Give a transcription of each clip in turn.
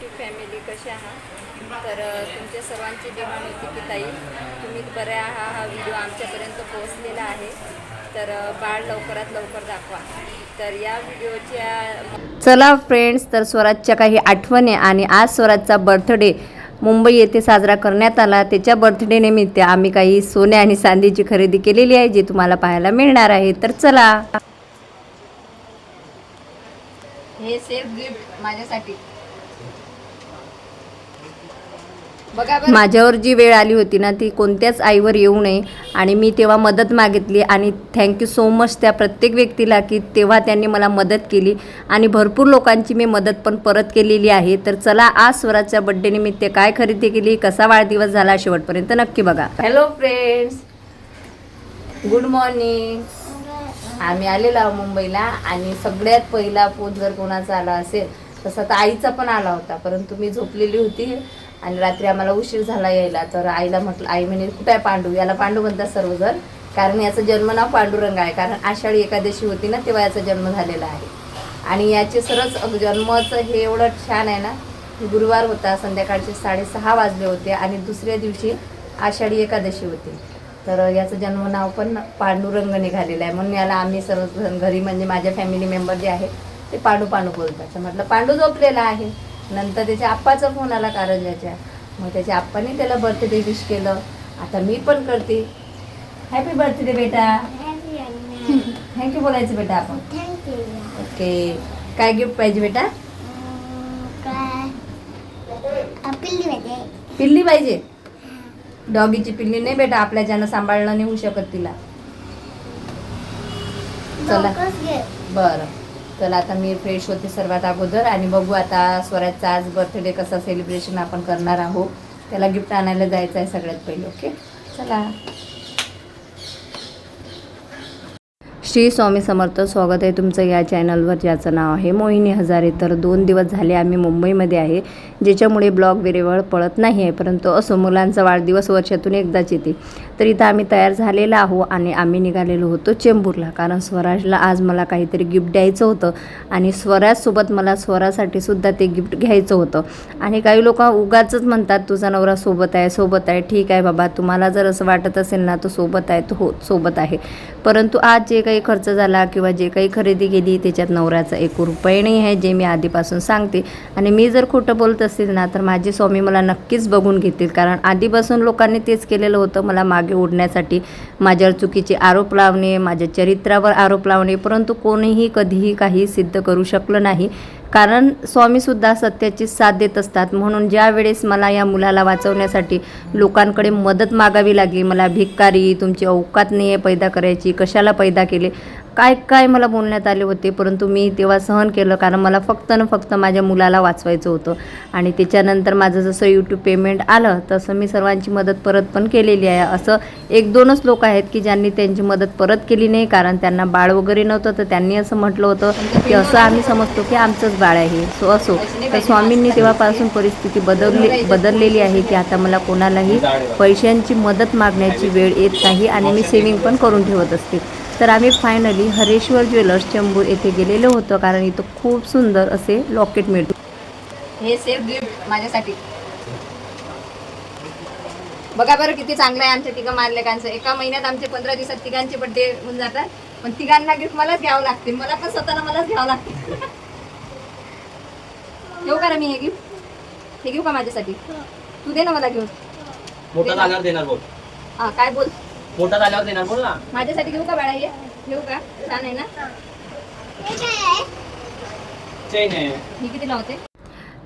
YouTube family कसे आहात? तर तुमच्या सर्वांची डिमांड होती की ताई तुम्ही बरे आहात हा व्हिडिओ आमच्यापर्यंत पोहोचलेला आहे. तर बाळ लवकरात लवकर दाखवा. तर या व्हिडिओच्या चला फ्रेंड्स तर स्वराजच्या काही आठवणी आणि आज स्वराजचा बर्थडे मुंबई येथे साजरा करण्यात आला. त्याच्या बर्थडे निमित्त आम्ही काही सोने आणि चांदीची खरेदी केलेली आहे जी तुम्हाला पाहायला मिळणार आहे. तर चला. हे सेफ गिफ्ट माझ्यासाठी बघा बरं. माझ्यावर जी वेळ आली होती ना ती कोणत्याच आईवर येऊ नये. आणि मी तेव्हा मदत मागितली आणि थँक्यू सो मच त्या प्रत्येक व्यक्तीला की तेव्हा त्यांनी मला मदत केली. आणि भरपूर लोकांची मी मदत पण परत केलेली आहे. तर चला आज स्वराजच्या बड्डे निमित्त काय खरेदी केली कसा वाढदिवस झाला शेवटपर्यंत नक्की बघा. हॅलो फ्रेंड्स गुड मॉर्निंग आम्ही आलेलो आहोत मुंबईला आणि सगळ्यात पहिला फोन जर कोणाचा आला असेल तसा तर आईचा पण आला होता परंतु मी झोपलेली होती. आणि रात्री आम्हाला उशीर झाला यायला. तर आईला म्हटलं आई म्हणे कुठे आहे पांडू? याला पांडू म्हणतात सर्वजण. कारण याचं जन्म नाव पांडुरंग आहे. कारण आषाढी एकादशी होती ना तेव्हा याचा जन्म झालेला आहे. आणि याचे सरच जन्माचं हे एवढं छान आहे ना गुरुवार होता संध्याकाळचे साडेसहा वाजले होते आणि दुसऱ्या दिवशी आषाढी एकादशी होती. तर याचं जन्म नाव पण पांडुरंग निघालेलं आहे. म्हणून याला आम्ही सर्वजण घरी म्हणजे माझ्या फॅमिली मेंबर जे आहे ते पांडू पांडू बोलतात. तर म्हटलं पांडू झोपलेला आहे. नंतर त्याच्या आप्पाचा फोन आला कारंजाच्या. मग त्याच्या आप्पाने त्याला बर्थडे विश केलं. आता मी पण करते. हॅपी बर्थडे बेटा. थँक्यू बोलायचं बेटा आपण. ओके काय गिफ्ट पाहिजे बेटा? पिल्ली पाहिजे. डॉगीची पिल्ली नाही बेटा आपल्या ज्यानं सांभाळणं नाही होऊ शकत तिला. चला. बरं. तर आता मी फ्रेश होते सर्वात अगोदर आणि बघू आता स्वराजचा आज बर्थडे कसा सेलिब्रेशन आपण करणार आहोत. त्याला गिफ्ट आणायला जायचं आहे सगळ्यात पहिले ओके चला. श्री स्वामी समर्थ स्वागत आहे तुमचं या चॅनलवर ज्याचं नाव आहे मोहिनी हजारे. तर दोन दिवस झाले आम्ही मुंबईमध्ये आहे ज्याच्यामुळे ब्लॉग वेळेवर पळत नाही आहे परंतु असो मुलांचा वाढदिवस वर्षातून एकदाच येते. तर इथं आम्ही तयार झालेलो आहो आणि आम्ही निघालेलो होतो चेंबूरला कारण स्वराजला आज मला काहीतरी गिफ्ट द्यायचं होतं आणि स्वराजसोबत मला स्वरासाठी सुद्धा ते गिफ्ट घ्यायचं होतं. आणि काही लोक उगाच म्हणतात तुझा नवरा सोबत आहे सोबत आहे ठीक आहे बाबा तुम्हाला जर असं वाटत असेल ना तो सोबत आहे तो हो सोबत आहे. परंतु आज जे काही खर्च झाला किंवा जे काही खरेदी केली त्याच्यात नवऱ्याचा एक रुपये नाही आहे जे मी आधीपासून सांगते. आणि मी जर खोटं बोलत असेल ना तर माझे स्वामी मला नक्कीच बघून घेतील. कारण आधीपासून लोकांनी तेच केलेलं होतं मला मागे ओढण्यासाठी माझ्यावर चुकीचे आरोप लावणे माझ्या चरित्रावर आरोप लावणे परंतु कोणीही कधीही काही सिद्ध करू शकलं नाही. कारण स्वामीसुद्धा सत्याची साथ देत असतात. म्हणून ज्या वेळेस मला या मुलाला वाचवण्यासाठी लोकांकडे मदत मागावी लागली मला भिक्कारी तुमची अवकात नाही आहे पैदा करायची कशाला पैदा केले? काय काय मला बोलण्यात आले होते परंतु मी तेव्हा सहन केलं कारण मला फक्त न फक्त माझ्या मुलाला वाचवायचं होतं. आणि त्याच्यानंतर माझं जसं यूट्यूब पेमेंट आलं तसं मी सर्वांची मदत परत पण केलेली आहे. असं एक दोनच लोक आहेत की ज्यांनी त्यांची मदत परत केली नाही कारण त्यांना बाळ वगैरे नव्हतं तर त्यांनी असं म्हटलं होतं की असं आम्ही समजतो की आमचंच बाळ आहे. सो असो. तर स्वामींनी तेव्हापासून परिस्थिती बदलली बदललेली आहे की आता मला कोणालाही पैशांची मदत मागण्याची वेळ येत नाही आणि मी सेविंग पण करून ठेवत असते. तर आम्ही फायनली हरेश्वर ज्वेलर्स चंबूर येथे गेलेलो होतो कारण इथं खूप सुंदर असे लॉकेट मिळतो. हे सेफ गिफ्ट माझ्यासाठी. बघा बरं किती चांगलं आहे आमच्या तिघं मारलेकांचं एका महिन्यात आमचे पंधरा दिवसात तिघांचे बड्डे होऊन जातात. पण तिघांना गिफ्ट मलाच घ्यावं लागते. मला पण स्वतःला मलाच घ्यावं लागते. घेऊ का रे मी हे गिफ्ट हे घेऊ का माझ्यासाठी? तू दे ना मला घेऊन. मोठा देणार बोल हा काय बोल? मोठा आल्यावर देणार बोल ना माझ्यासाठी घेऊ का बाळा हे? घेऊ का? छान आहे ना? चैन आहे. ही किती लावते?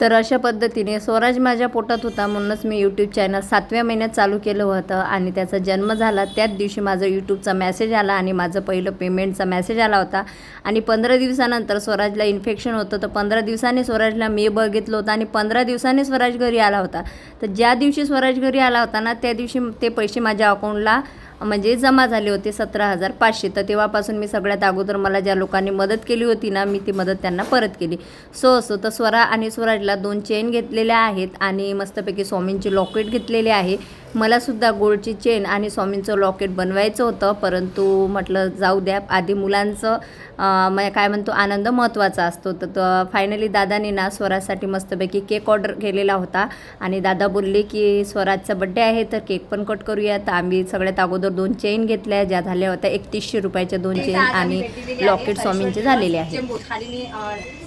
तर अशा पद्धतीने स्वराज माझ्या पोटात होता म्हणूनच मी यूट्यूब चॅनल सातव्या महिन्यात चालू केलं होतं आणि त्याचा जन्म झाला. त्याच दिवशी माझं यूट्यूबचा मेसेज आला आणि माझं पहिलं पेमेंटचा मेसेज आला होता. आणि पंधरा दिवसानंतर स्वराजला इन्फेक्शन होतं. तर पंधरा दिवसांनी स्वराजला मी बघितलं होतं आणि पंधरा दिवसांनी स्वराज घरी आला होता. तर ज्या दिवशी स्वराज घरी आला होता ना त्या दिवशी ते पैसे माझ्या अकाउंटला म्हणजे जमा झाले होते सतरा हजार पाचशे. तर तेव्हापासून मी सगळ्यात अगोदर मला ज्या लोकांनी मदत केली होती ना मी ती मदत त्यांना परत केली. सो असो तर स्वरा आणि स्वराजला दोन चेन घेतलेल्या आहेत आणि मस्तपैकी स्वामींची लॉकेट घेतलेले आहे. मलासुद्धा गोल्डची चेन आणि स्वामींचं लॉकेट बनवायचं होतं परंतु म्हटलं जाऊ द्या आधी मुलांचं काय म्हणतो आनंद महत्त्वाचा असतो. तर फायनली दादाने ना स्वराजसाठी मस्तपैकी केक ऑर्डर केलेला होता आणि दादा बोलले की स्वराजचा बड्डे आहे तर केक पण कट करूया. तर आम्ही सगळ्यात अगोदर दोन चेन घेतल्या ज्या झाल्या होत्या एकतीसशे रुपयाच्या दोन चेन आणि लॉकेट स्वामींचे झालेले आहे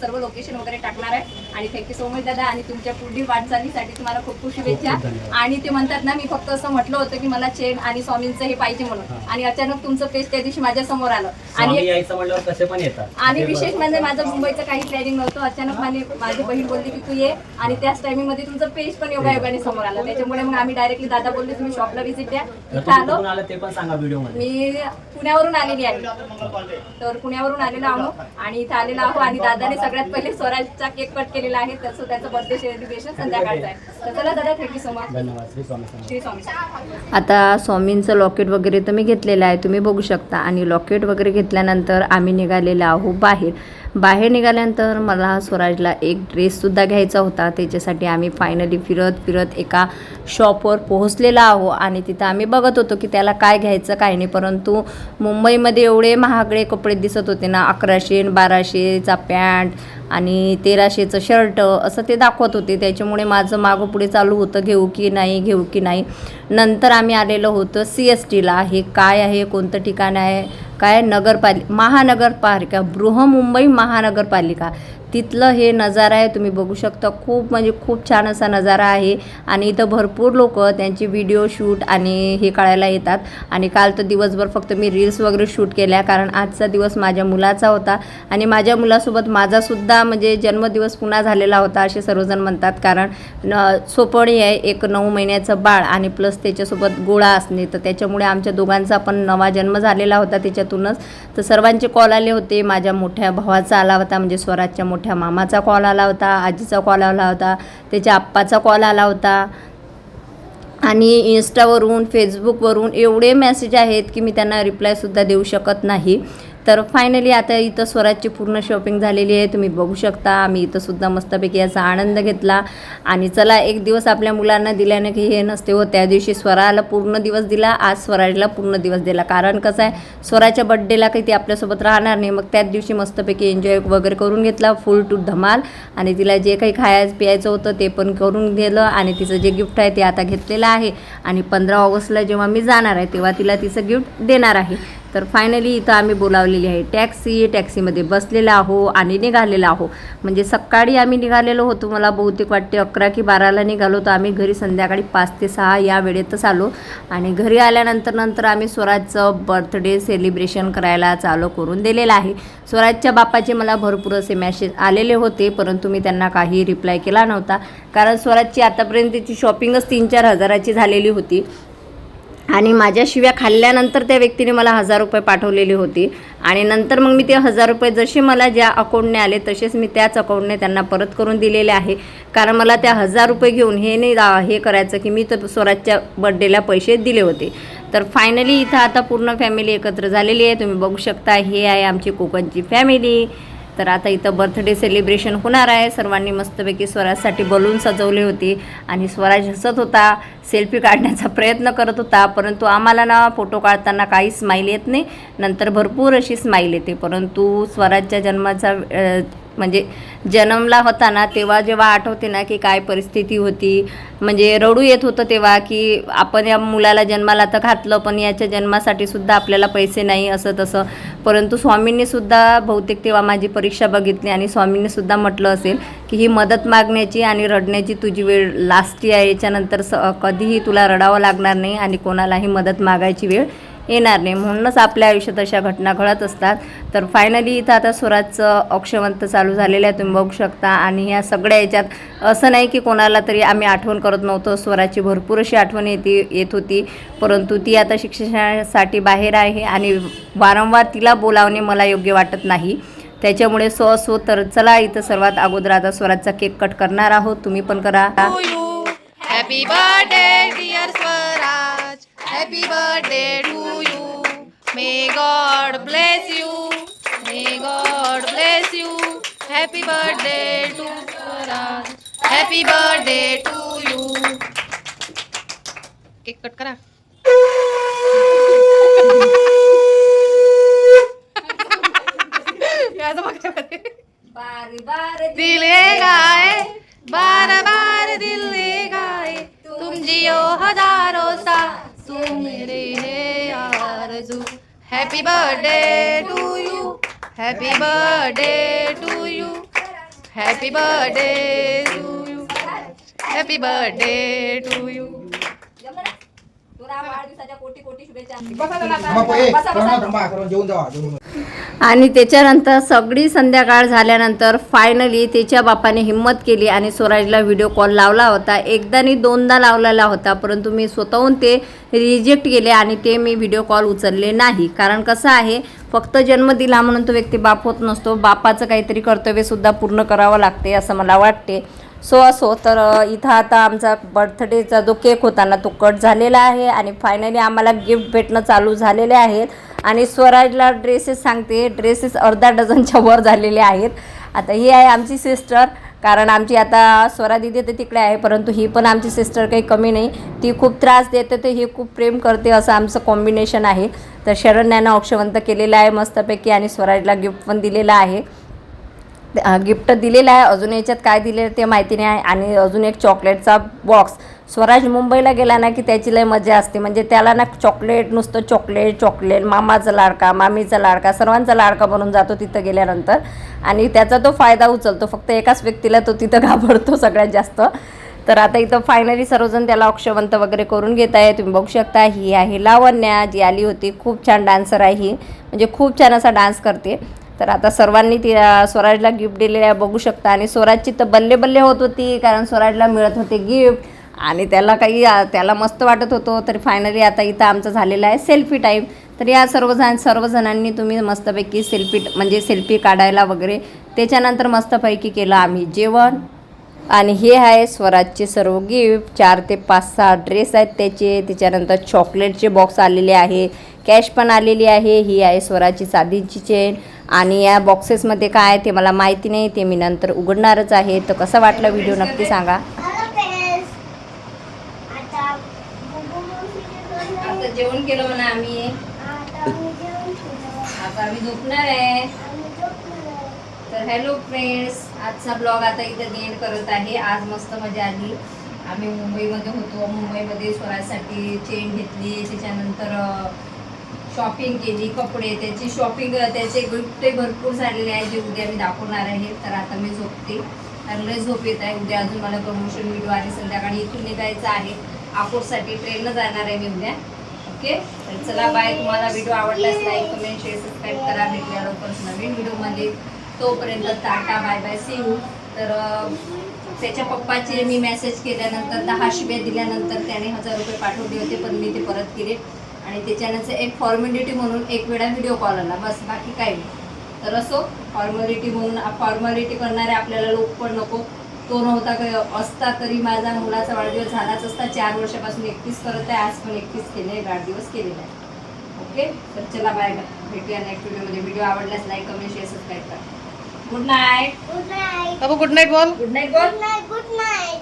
सर्व लोकेशन वगैरे टाकणार आहे. आणि थँक्यू सो मच दादा. आणि तुमच्या पुढील वाटचालीसाठी तुम्हाला खूप खूप शुभेच्छा. आणि ते म्हणतात ना मी फक्त असं म्हटलं होतं की मला चेन आणि स्वामींचं हे पाहिजे म्हणून. आणि अचानक तुमचं पेज त्या दिवशी माझ्यासमोर आलं. आणि यायचं म्हणल्यावर कसे पण येतात. आणि विशेष. म्हणजे माझं मुंबईचं काही प्लॅनिंग नव्हतं. अचानक माझी माझी बहीण बोलली की तू ये. आणि त्याच टायमिंगमध्ये तुमचं पेज पण योगायोगाने समोर आलं. त्याच्यामुळे मग आम्ही डायरेक्टली दादा बोलले तुम्ही शॉपला व्हिजिट द्या. इथं आलो. ते पण सांगा व्हिडिओमध्ये. मी पुण्यावरून आलेली आहे. तर पुण्यावरून आलेलो आहो. आणि इथे आलेलो आहो. आणि दादाने सगळ्यात पहिले स्वराजचा केक कट केलेला आहे. तसं त्याचं बर्थडे सेलिब्रेशन संध्याकाळचं आहे. तर चला दादा थँक्यू सो मच धन्यवाद. श्री स्वामी समर्थ. आता स्वामींचं लॉकेट वगैरे तर मी घेतलेलं आहे तुम्ही बघू शकता. आणि लॉकेट वगैरे घेतल्यानंतर आम्ही निघालेलो आहो बाहेर. बाहेर निघाल्यानंतर मला स्वराजला एक ड्रेससुद्धा घ्यायचा होता. त्याच्यासाठी आम्ही फायनली फिरत फिरत एका शॉपवर पोहोचलेला आहो आणि तिथं आम्ही बघत होतो की त्याला काय घ्यायचं काय नाही. परंतु मुंबईमध्ये एवढे महागडे कपडे दिसत होते ना अकराशे आणि बाराशेचा पॅन्ट आणि तेराशेचं शर्ट असं ते दाखवत होते. त्याच्यामुळे माझं मागं पुढे चालू होतं घेऊ की नाही घेऊ की नाही. नंतर आम्ही आलेलो होतो सी एस टीला हे काय आहे कोणतं ठिकाण आहे? काय नगरपालिका महानगरपालिका बृहमुंबई महानगरपालिका तिथलं हे नजारा आहे तुम्ही बघू शकता. खूप म्हणजे खूप छान असा नजारा आहे. आणि इथं भरपूर लोक त्यांची व्हिडिओ शूट आणि हे काढायला येतात. आणि काल तर दिवसभर फक्त मी रील्स वगैरे शूट केल्या कारण आजचा दिवस माझ्या मुलाचा होता. आणि माझ्या मुलासोबत माझासुद्धा म्हणजे जन्मदिवस पुन्हा झालेला होता असे सर्वजण म्हणतात. कारण न सोपणी आहे एक नऊ महिन्याचं बाळ आणि प्लस त्याच्यासोबत गोळा असणे. तर त्याच्यामुळे आमच्या दोघांचा पण नवा जन्म झालेला होता त्याच्यातूनच. तर सर्वांचे कॉल आले होते. माझ्या मोठ्या भावाचा आला होता म्हणजे स्वराजच्या मोठ्या मामाचा कॉल आला होता आजीचा कॉल आला होता त्याच्या आप्पाचा कॉल आला होता. आणि इन्स्टावरून फेसबुकवरून एवढे मेसेज आहेत की मी त्यांना रिप्लायसुद्धा देऊ शकत नाही. तर फायनली आता इथं स्वराजची पूर्ण शॉपिंग झालेली आहे. तुम्ही बघू शकता आम्ही इथंसुद्धा मस्तपैकी याचा आनंद घेतला. आणि चला एक दिवस आपल्या मुलांना दिल्यानं की हे नसते हो त्या दिवशी स्वराला पूर्ण दिवस दिला आज स्वराजला पूर्ण दिवस दिला. कारण कसं आहे स्वराच्या बड्डेला काही ती आपल्यासोबत राहणार नाही. मग त्याच दिवशी मस्तपैकी एन्जॉय वगैरे करून घेतला फुल टू धमाल. आणि तिला जे काही खायचं प्यायचं होतं ते पण करून गेलं आणि तिचं जे गिफ्ट आहे ते आता घेतलेलं आहे. आणि पंधरा ऑगस्टला जेव्हा मी जाणार आहे तेव्हा तिला तिचं गिफ्ट देणार आहे. तर फायनली इथं आम्ही बोलावलेली आहे. टॅक्सी टॅक्सीमध्ये बसलेलो आहो आणि निघालेलो आहो. म्हणजे सकाळी आम्ही निघालेलो होतो मला बहुतेक वाटते अकरा की बाराला निघालो तर आम्ही घरी संध्याकाळी पाच ते सहा या वेळेतच आलो. आणि घरी आल्यानंतर नंतर आम्ही स्वराजचं बर्थडे सेलिब्रेशन करायला चालू करून दिलेलं आहे. स्वराजच्या बापाचे मला भरपूर असे मॅसेज आलेले होते परंतु मी त्यांना काही रिप्लाय केला नव्हता. कारण स्वराजची आतापर्यंतची शॉपिंगच तीन चार हजाराची झालेली होती. आणि माझ्या शिव्या खाल्ल्यानंतर त्या व्यक्तीने मला हजार रुपये पाठवलेले होते. आणि नंतर मग मी ते हजार रुपये जसे मला ज्या अकाउंटने आले तसेच मी त्याच अकाउंटने त्यांना परत करून दिलेले आहे. कारण मला त्या हजार रुपये घेऊन हे नाही हे करायचं की मी तर स्वराजच्या बड्डेला पैसे दिले होते. तर फायनली इथं आता पूर्ण फॅमिली एकत्र झालेली आहे. तुम्ही बघू शकता हे आहे आमची कोकणची फॅमिली तर आता इथं बर्थडे सेलिब्रेशन होणार आहे. सर्वांनी मस्तपैकी स्वराजसाठी बलून सजवले होते आणि स्वराज हसत होता सेल्फी काढण्याचा प्रयत्न करत होता परंतु आम्हाला ना फोटो काढताना काही स्माईल येत नाही. नंतर भरपूर अशी स्माईल येते परंतु स्वराजच्या जन्माचा म्हणजे जन्मला होता ना तेव्हा जेव्हा आठवते ना की काय परिस्थिती होती म्हणजे रडू येत होतं तेव्हा की आपण या मुलाला जन्माला तर घातलं पण याच्या जन्मासाठी सुद्धा आपल्याला पैसे नाही असं तसं. परंतु स्वामींनी सुद्धा बहुतेक तेव्हा माझी परीक्षा बघितली आणि स्वामींनी सुद्धा म्हटलं असेल की ही मदत मागण्याची आणि रडण्याची तुझी वेळ लास्टची आहे. याच्यानंतर स कधीही तुला रडावं लागणार नाही आणि कोणालाही मदत मागायची वेळ येणार नाही. म्हणूनच आपल्या आयुष्यात अशा घटना घडत असतात. तर फायनली इथं आता स्वराजचं अक्षवंत चालू झालेलं आहे. तुम्ही बघू शकता. आणि ह्या सगळ्या याच्यात असं नाही की कोणाला तरी आम्ही आठवण करत नव्हतो. स्वराजची भरपूर अशी आठवण येते येत होती. परंतु ती आता शिक्षणासाठी बाहेर आहे आणि वारंवार तिला बोलावणे मला योग्य वाटत नाही. त्याच्यामुळे सो असो तर चला इथं सर्वात अगोदर आता स्वराजचा केक कट करणार आहोत. तुम्ही पण करा. Happy birthday dear Swaraj happy birthday God bless you. May God bless you. Happy birthday to Swaraj. Happy birthday to you. Cake cut करा मागच्यामध्ये. बारी बार दिले गाए बार बार दिले गाए तुम जियो हज़ारों सा तुम मेरे है Birthday to you happy birthday to you जमलं ना? तुला वाढदिवसाच्या कोटी कोटी शुभेच्छा थांबा, ए, बसा, थांबा, बसा. थांबा, करून जेवून जावा जेवून आणि त्याच्यानंतर सगळी संध्याकाळ झाल्यानंतर फायनली त्याच्या बापाने हिंमत केली आणि स्वराजला व्हिडिओ कॉल लावला होता. एकदा आणि दोनदा लावलेला होता परंतु मी स्वतःहून ते रिजेक्ट केले आणि ते मी व्हिडिओ कॉल उचलले नाही. कारण कसं आहे फक्त जन्म दिला म्हणून तो व्यक्ती बाप होत नसतो. बापाचं काहीतरी कर्तव्यसुद्धा पूर्ण करावं लागते असं मला वाटते. सो असो तर इथं आता आमचा बर्थडेचा जो केक होता ना तो कट झालेला आहे आणि फायनली आम्हाला गिफ्ट भेटणं चालू झालेले आहेत. आणि स्वराजला ड्रेसेस सांगते. ड्रेसेस अर्धा डझनच्या वर झालेले आहेत. आता ही आहे आमची सिस्टर कारण आमची आता स्वरा दिदी तर तिकडे आहे परंतु ही पण आमची सिस्टर काही कमी नाही. ती खूप त्रास देते तर ही खूप प्रेम करते असं आमचं कॉम्बिनेशन आहे. तर शरण्यानं अक्षवंत केलेलं आहे मस्तपैकी आणि स्वराजला गिफ्ट पण दिलेलं आहे. गिफ्ट दिलेलं आहे. अजून याच्यात काय दिलेलं ते माहिती नाही. आहे आणि अजून एक चॉकलेटचा बॉक्स. स्वराज मुंबईला गेला ना की त्याची लय मजा असते. म्हणजे त्याला ना चॉकलेट नुसतं चॉकलेट चॉकलेट मामाचा लाडका मामीचा लाडका सर्वांचा लाडका बनून जातो तिथं गेल्यानंतर. आणि त्याचा तो फायदा उचलतो. फक्त एकाच व्यक्तीला तो तिथं घाबरतो सगळ्यात जास्त. तर आता इथं फायनली सर्वजण त्याला अक्षवंत वगैरे करून घेत आहे. तुम्ही बघू शकता ही आहे लावण्या जी आली होती. खूप छान डान्सर आहे ही. म्हणजे खूप छान असा डान्स करते. तर आता सर्वांनी ती स्वराजला गिफ्ट दिलेल्या बघू शकता. आणि स्वराजची तर बल्ले बल्ले होत होती कारण स्वराजला मिळत होते गिफ्ट आणि त्याला काही त्याला मस्त वाटत होतो तर फायनली आता इथं आमचं झालेलं आहे सेल्फी टाईम तर या सर्वजण सर्वजणांनी तुम्ही मस्तपैकी सेल्फी म्हणजे सेल्फी काढायला वगैरे त्याच्यानंतर मस्तपैकी केलं आम्ही जेवण. आणि हे आहे स्वराजचे सर्व गिफ्ट चार ते पाच सहा ड्रेस आहेत त्याचे. त्याच्यानंतर चॉकलेटचे बॉक्स आलेले आहे. कॅश पण आलेली आहे. ही आहे स्वराजची चांदीची चेन आणि या बॉक्सेसमध्ये काय आहे ते मला माहिती नाही ते मी नंतर उघडणारच आहे. तर कसं वाटलं व्हिडिओ नक्की सांगा. आता जेवण केलं म्हणा आम्ही. आता आम्ही झोपणार आहे. तर हॅलो फ्रेंड्स आजचा ब्लॉग आता इथं एंड करत आहे. आज मस्त मजा आली. आम्ही मुंबईमध्ये होतो. मुंबईमध्ये स्वराजसाठी चेन घेतली. त्याच्यानंतर शॉपिंग केली कपडे त्याची शॉपिंग त्याचे गिफ्टे भरपूर झालेले आहे जे उद्या मी दाखवणार आहे तर आता मी झोपते. कारण लय झोप येत आहे. उद्या अजून मला प्रमोशन व्हिडिओ आणि संध्याकाळी इथून निघायचं आहे. अकोटसाठी ट्रेननं जाणार आहे मी उद्या. ओके तर चला बाय तुम्हाला व्हिडिओ आवडलाच लाईक कमेंट शेअर सबस्क्राईब करा. भेटूया लवकरच नवीन व्हिडिओमध्ये तोपर्यंत tata bye bye see you तर त्याच्या पप्पाचे मी मेसेज केल्यानंतर दहा शिव्या दिल्यानंतर त्याने हजार रुपये पाठवले होते पण मी ते परत केले. आणि त्याच्यानंतर एक फॉर्मॅलिटी म्हणून एक वेळा व्हिडिओ कॉल आला. बस बाकी काही नाही. तर असो फॉर्मॅलिटी म्हणून फॉर्मॅलिटी करणारे आपल्याला लोक पण नको. तो नव्हता क- असता तरी माझा मुलाचा वाढदिवस झालाच असता. चार वर्षापासून एकतीस करत आहे. आज पण एकतीस केले वाढदिवस केलेला आहे. ओके तर चला बाय बाय भेटूया नेक्स्ट व्हिडिओमध्ये व्हिडिओ आवडल्यास लाईक कमेंट शेअर सबस्क्राईब करा. Good night Good night. बाबू गुड नाईट बोल. गुड नाईट बोल. Good night.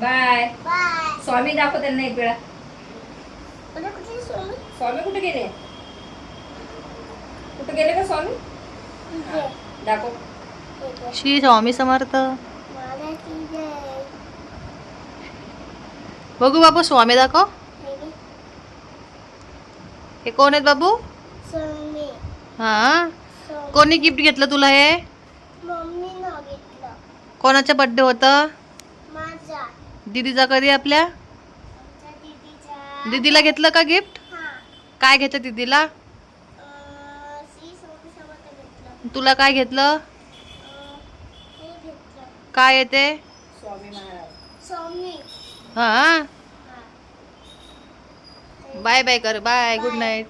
Bye Bye. Swami दाखव त्यांना एक वेळा? स्वामी कुठे गेले कुठे गेले का स्वामी इथे. दाखव. श्री स्वामी समर्थ. बघू बाबू स्वामी दाखव. हे कोण आहेत बाबू. हा. कोणी गिफ्ट घेतलं तुला हे. कोणाचं बड्डे होतं माझा. दीदीचा कधी आपल्या. दीदीला घेतलं का गिफ्ट हा. काय घेतलं दीदीला. तुला काय घेतलं हे. काय येते स्वामी महाराज सोनी. हा हा. बाय बाय कर बाय गुड नाईट